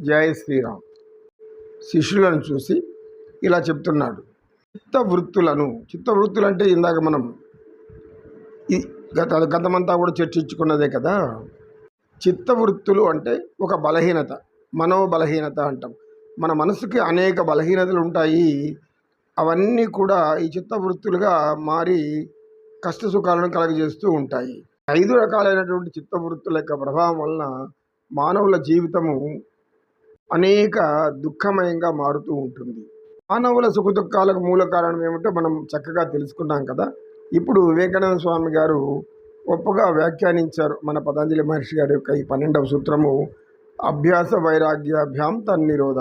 జయ శ్రీరామ్. శిష్యులను చూసి ఇలా చెప్తున్నాడు. చిత్తవృత్తులను చిత్తవృత్తులు అంటే ఇందాక మనం ఈ గత గతమంతా కూడా చర్చించుకున్నదే కదా? చిత్తవృత్తులు అంటే ఒక బలహీనత మనో బలహీనత అంటాం. మన మనసుకి అనేక బలహీనతలు ఉంటాయి. అవన్నీ కూడా ఈ చిత్తవృత్తులుగా మారి కష్ట సుఖాలను కలగజేస్తూ ఉంటాయి. ఐదు రకాలైనటువంటి చిత్తవృత్తుల యొక్క ప్రభావం వలన మానవుల జీవితము అనేక దుఃఖమయంగా మారుతూ ఉంటుంది. మానవుల సుఖ దుఃఖాలకు మూల కారణం ఏమిటో మనం చక్కగా తెలుసుకున్నాం కదా. ఇప్పుడు వివేకానంద స్వామి గారు గొప్పగా వ్యాఖ్యానించారు మన పతంజలి మహర్షి గారి యొక్క ఈ పన్నెండవ సూత్రము అభ్యాస వైరాగ్యాభ్యాం తన్నిరోధ.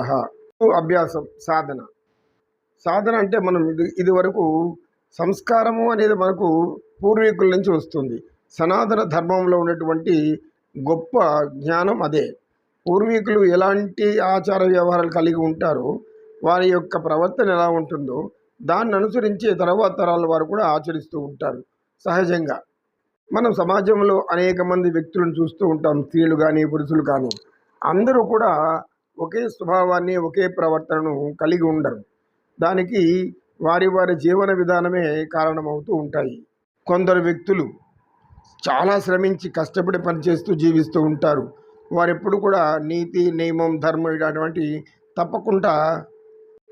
అభ్యాసం సాధన. సాధన అంటే మనం ఇది ఇది వరకు సంస్కారము అనేది మనకు పూర్వీకుల నుంచి వస్తుంది. సనాతన ధర్మంలో ఉన్నటువంటి గొప్ప జ్ఞానం అదే. పూర్వీకులు ఎలాంటి ఆచార వ్యవహారాలు కలిగి ఉంటారో వారి యొక్క ప్రవర్తన ఎలా ఉంటుందో దాన్ని అనుసరించి తర్వాత తరాల వారు కూడా ఆచరిస్తూ ఉంటారు. సహజంగా మనం సమాజంలో అనేక మంది వ్యక్తులను చూస్తూ ఉంటాం. స్త్రీలు కానీ పురుషులు కానీ. అందరూ కూడా ఒకే స్వభావాన్ని ఒకే ప్రవర్తనను కలిగి ఉండరు. దానికి వారి వారి జీవన విధానమే కారణమవుతూ ఉంటాయి. కొందరు వ్యక్తులు చాలా శ్రమించి కష్టపడి పనిచేస్తూ జీవిస్తూ ఉంటారు. వారెప్పుడు కూడా నీతి నియమం ధర్మం ఇలాంటివంటి తప్పకుండా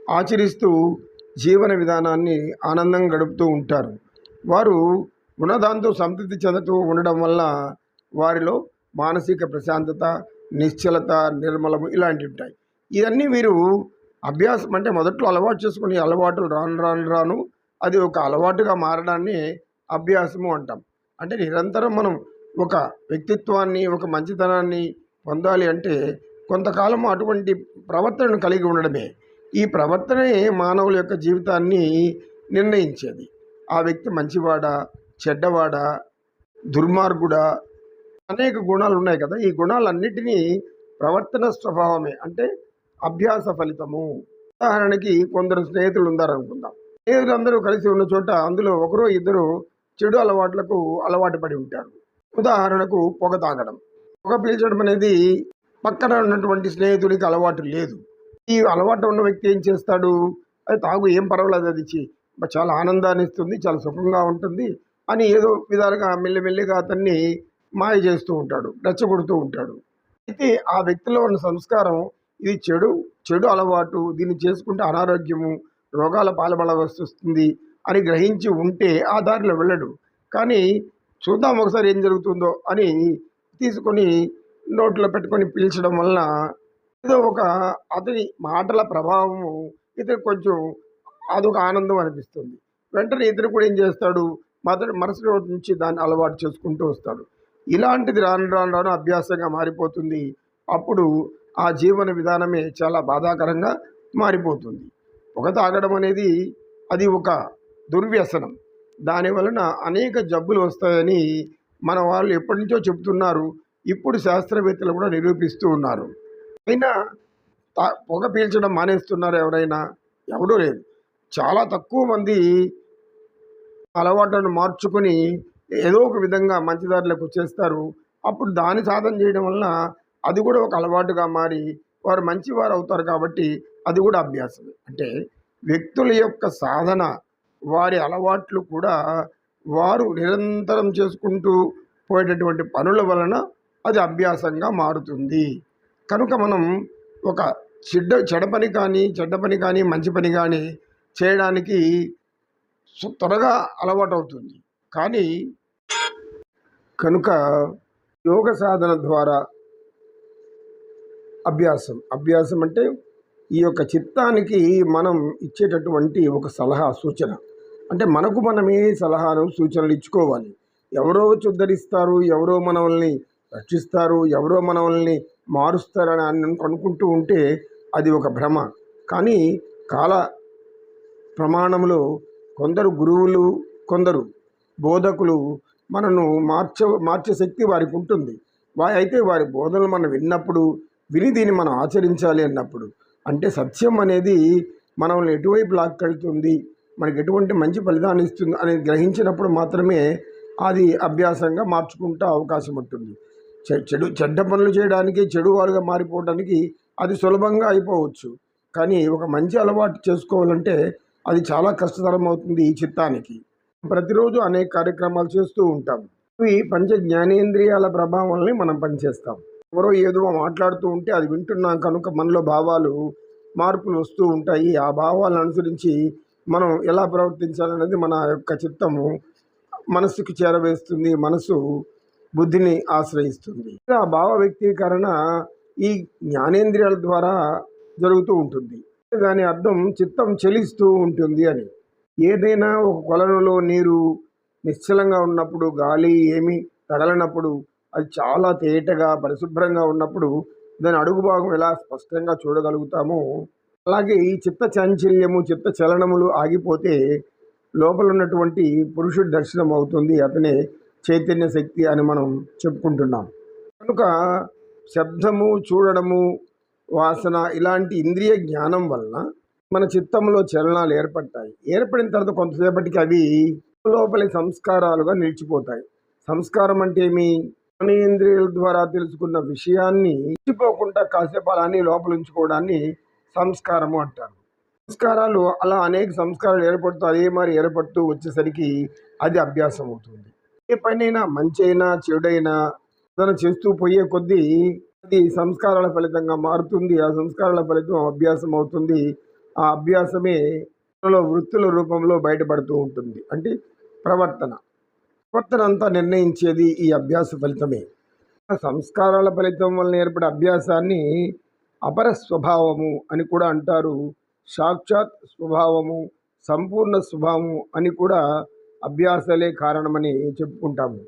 ఆచరిస్తూ జీవన విధానాన్ని ఆనందంగా గడుపుతూ ఉంటారు. వారు ఉన్నదాంతో సంతృప్తి చెందుతూ ఉండడం వల్ల వారిలో మానసిక ప్రశాంతత నిశ్చలత నిర్మలము ఇలాంటివి ఉంటాయి. ఇవన్నీ మీరు అభ్యాసం అంటే మొదట్లో అలవాటు చేసుకునే అలవాటులు రాను రాను రాను అది ఒక అలవాటుగా మారడాన్ని అభ్యాసము అంటాం. అంటే నిరంతరం మనం ఒక వ్యక్తిత్వాన్ని ఒక మంచితనాన్ని పొందాలి అంటే కొంతకాలం అటువంటి ప్రవర్తనను కలిగి ఉండడమే. ఈ ప్రవర్తనే మానవుల యొక్క జీవితాన్ని నిర్ణయించేది. ఆ వ్యక్తి మంచివాడా చెడ్డవాడా దుర్మార్గుడా? అనేక గుణాలు ఉన్నాయి కదా. ఈ గుణాలన్నిటినీ ప్రవర్తన స్వభావమే అంటే అభ్యాస ఫలితము. ఉదాహరణకి కొందరు స్నేహితులు ఉన్నారనుకుందాం. స్నేహితులందరూ కలిసి ఉన్న చోట అందులో ఒకరు ఇద్దరు చెడు అలవాట్లకు అలవాటు పడి ఉంటారు. ఉదాహరణకు పొగ తాగడం. పొగ పీల్చడం అనేది పక్కన ఉన్నటువంటి స్నేహితుడికి అలవాటు లేదు. ఈ అలవాటు ఉన్న వ్యక్తి ఏం చేస్తాడు? అది తాగు ఏం పర్వాలేదు అది చాలా ఆనందాన్ని ఇస్తుంది చాలా సుఖంగా ఉంటుంది అని ఏదో విధాలుగా మెల్లిమెల్లిగా అతన్ని మాయ చేస్తూ ఉంటాడు రెచ్చగొడుతూ ఉంటాడు. అయితే ఆ వ్యక్తిలో ఉన్న సంస్కారం ఇది చెడు చెడు అలవాటు దీన్ని చేసుకుంటే అనారోగ్యము రోగాల పాల్పడవలసి వస్తుంది అని గ్రహించి ఉంటే ఆ దారిలో వెళ్ళడు. కానీ చూద్దాం ఒకసారి ఏం జరుగుతుందో అని తీసుకొని నోట్లో పెట్టుకొని పీల్చడం వలన ఏదో ఒక అతని మాటల ప్రభావము ఇతను కొంచెం అదొక ఆనందం అనిపిస్తుంది. వెంటనే ఇతను కూడా ఏం చేస్తాడు? మొదటి మరుసటి రోజు నుంచి దాన్ని అలవాటు చేసుకుంటూ వస్తాడు. ఇలాంటిది రాను రాను రాను అభ్యాసంగా మారిపోతుంది. అప్పుడు ఆ జీవన విధానమే చాలా బాధాకరంగా మారిపోతుంది. పొగ తాగడం అనేది అది ఒక దుర్వ్యసనం. దాని వలన అనేక జబ్బులు వస్తాయని మన వాళ్ళు ఎప్పటి నుంచో చెబుతున్నారు. ఇప్పుడు శాస్త్రవేత్తలు కూడా నిరూపిస్తూ ఉన్నారు. అయినా పొగ పీల్చడం మానేస్తున్నారు ఎవరైనా? ఎవడూ లేదు చాలా తక్కువ మంది అలవాటును మార్చుకొని ఏదో ఒక విధంగా మంచి దారిలోకి వచ్చేస్తారు. అప్పుడు దాని సాధన చేయడం వలన అది కూడా ఒక అలవాటుగా మారి వారు మంచివారు అవుతారు కాబట్టి అది కూడా అభ్యాసమే. అంటే వ్యక్తుల యొక్క సాధన వారి అలవాట్లు కూడా వారు నిరంతరం చేసుకుంటూ పోయేటటువంటి పనుల వలన అది అభ్యాసంగా మారుతుంది. కనుక మనం ఒక చెడ్డ చెడ పని కానీ చెడ్డ పని కానీ మంచి పని కానీ చేయడానికి త్వరగా అలవాటు అవుతుంది కానీ కనుక యోగ సాధన ద్వారా అభ్యాసం అభ్యాసం అంటే ఈ యొక్క చిత్తానికి మనం ఇచ్చేటటువంటి ఒక సలహా సూచన. అంటే మనకు మనమే సలహాలు సూచనలు ఇచ్చుకోవాలి. ఎవరో వచ్చి ఉద్ధరిస్తారు ఎవరో మనల్ని రక్షిస్తారు ఎవరో మనల్ని మారుస్తారని అనుకుంటూ ఉంటే అది ఒక భ్రమ. కానీ కాల ప్రమాణంలో కొందరు గురువులు కొందరు బోధకులు మనను మార్చ మార్చే శక్తి వారికి ఉంటుంది. వా- అయితే వారి బోధనలు మనం విన్నప్పుడు విని దీన్ని మనం ఆచరించాలి అన్నప్పుడు. అంటే సత్యం అనేది మనల్ని ఎటువైపు లాక్కెళ్తుంది? మనకి ఎటువంటి మంచి ఫలితాన్ని ఇస్తుంది అనేది గ్రహించినప్పుడు మాత్రమే అది అభ్యాసంగా మార్చుకుంటూ అవకాశం ఉంటుంది. చె- చెడు చెడ్డ పనులు చేయడానికి చెడు వారుగా మారిపోవడానికి అది సులభంగా అయిపోవచ్చు. కానీ ఒక మంచి అలవాటు చేసుకోవాలంటే అది చాలా కష్టతరం అవుతుంది ఈ చిత్తానికి. ప్రతిరోజు అనేక కార్యక్రమాలు చేస్తూ ఉంటాం. ఇవి పంచ జ్ఞానేంద్రియాల ప్రభావాలని మనం పనిచేస్తాం. ఎవరో ఏదో మాట్లాడుతూ ఉంటే అది వింటున్నాం కనుక మనలో భావాలు మార్పులు వస్తూ ఉంటాయి. ఆ భావాలను అనుసరించి మనం ఎలా ప్రవర్తించాలనేది మన యొక్క చిత్తము మనస్సుకు చేరవేస్తుంది మనసు బుద్ధిని ఆశ్రయిస్తుంది. ఆ భావ వ్యక్తీకరణ ఈ జ్ఞానేంద్రియాల ద్వారా జరుగుతూ ఉంటుంది. దాని అర్థం చిత్తం చెలిస్తూ ఉంటుంది అని. ఏదైనా ఒక కొలనులో నీరు నిశ్చలంగా ఉన్నప్పుడు గాలి ఏమి తగలనప్పుడు అది చాలా తేటగా పరిశుభ్రంగా ఉన్నప్పుడు దాని అడుగు భాగం ఎలా స్పష్టంగా చూడగలుగుతామో అలాగే ఈ చిత్త చాంచల్యము చిత్త చలనములు ఆగిపోతే లోపల ఉన్నటువంటి పురుషుడి దర్శనం అవుతుంది అతనే చైతన్య శక్తి అని మనం చెప్పుకుంటున్నాం. కనుక శబ్దము చూడడము వాసన ఇలాంటి ఇంద్రియ జ్ఞానం వలన మన చిత్తంలో చలనాలు ఏర్పడతాయి. ఏర్పడిన తర్వాత కొంతసేపటికి అవి లోపలి సంస్కారాలుగా నిలిచిపోతాయి. సంస్కారం అంటే ఏమి? ఇంద్రియాల ద్వారా తెలుసుకున్న విషయాన్ని నిలిచిపోకుండా కాసేపు అలానే లోపల ఉంచుకోవడాన్ని సంస్కారము అంటారు. సంస్కారాలు అలా అనేక సంస్కారాలు ఏర్పడుతూ అదే మరి ఏర్పడుతూ వచ్చేసరికి అది అభ్యాసం అవుతుంది. ఏ పనైనా మంచి అయినా చెడైనా తను చేస్తూ పోయే కొద్దీ అది సంస్కారాల ఫలితంగా మారుతుంది. ఆ సంస్కారాల ఫలితం అభ్యాసం అవుతుంది. ఆ అభ్యాసమే మనలో వృత్తుల రూపంలో బయటపడుతూ ఉంటుంది. అంటే ప్రవర్తన. ప్రవర్తన అంతా నిర్ణయించేది ఈ అభ్యాస ఫలితమే. ఆ సంస్కారాల ఫలితం వలన ఏర్పడే అభ్యాసాన్ని అపర స్వభావము అని కూడా అంటారు. సాక్షాత్ స్వభావము సంపూర్ణ స్వభావము అని కూడా అభ్యాసాలే కారణమని చెప్పుకుంటాము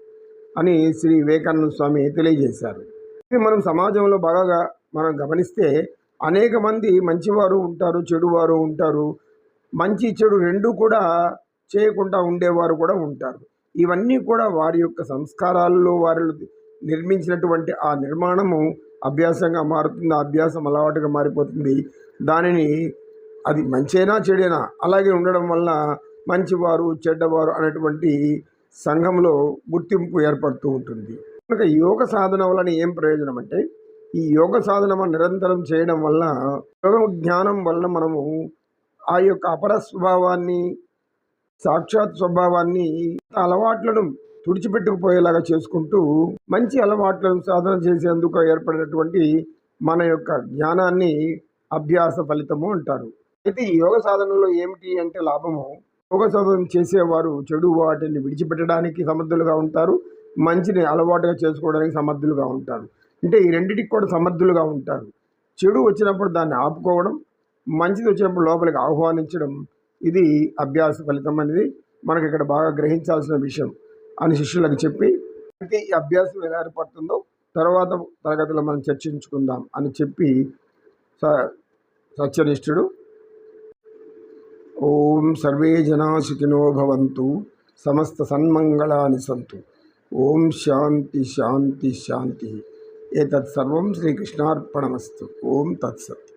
అని శ్రీ వివేకానంద స్వామి తెలియజేశారు. ఇది మనం సమాజంలో బాగా మనం గమనిస్తే అనేక మంది మంచివారు ఉంటారు చెడువారు ఉంటారు. మంచి చెడు రెండు కూడా చేయకుండా ఉండేవారు కూడా ఉంటారు. ఇవన్నీ కూడా వారి యొక్క సంస్కారాల్లో వారు నిర్మించినటువంటి ఆ నిర్మాణము అభ్యాసంగా మారుతుంది ఆ అభ్యాసం అలవాటుగా మారిపోతుంది. దానిని అది మంచైనా చెడైనా అలాగే ఉండడం వల్ల మంచివారు చెడ్డవారు అనేటువంటి సంఘంలో గుర్తింపు ఏర్పడుతూ ఉంటుంది. కనుక యోగ సాధన వలన ఏం ప్రయోజనం అంటే ఈ యోగ సాధన మనం నిరంతరం చేయడం వల్ల యోగ జ్ఞానం వలన మనము ఆ యొక్క అపర స్వభావాన్ని సాక్షాత్ స్వభావాన్ని అలవాట్లను తుడిచిపెట్టుకుపోయేలాగా చేసుకుంటూ మంచి అలవాట్లను సాధన చేసేందుకు ఏర్పడినటువంటి మన యొక్క జ్ఞానాన్ని అభ్యాస ఫలితము అంటారు. అయితే ఈ యోగ సాధనలో ఏమిటి అంటే లాభము? యోగ సాధన చేసేవారు చెడు వాటిని విడిచిపెట్టడానికి సమర్థులుగా ఉంటారు. మంచిని అలవాటుగా చేసుకోవడానికి సమర్థులుగా ఉంటారు. అంటే ఈ రెండింటికి కూడా సమర్థులుగా ఉంటారు. చెడు వచ్చినప్పుడు దాన్ని ఆపుకోవడం మంచిది వచ్చినప్పుడు లోపలికి ఆహ్వానించడం ఇది అభ్యాస ఫలితం అనేది మనకి ఇక్కడ బాగా గ్రహించాల్సిన విషయం. అని శిష్యులకు చెప్పి ప్రతి ఈ అభ్యాసం ఎలా ఏర్పడుతుందో తర్వాత తరగతిలో మనం చర్చించుకుందాం అని చెప్పి స సత్యనిష్ఠుడు ఓం సర్వే జనా సుఖినో భవంతు సమస్త సన్మంగళాని సంతు. ఓం శాంతి శాంతి శాంతి. ఏతత్ సర్వం శ్రీకృష్ణార్పణమస్తు. ఓం తత్సత్.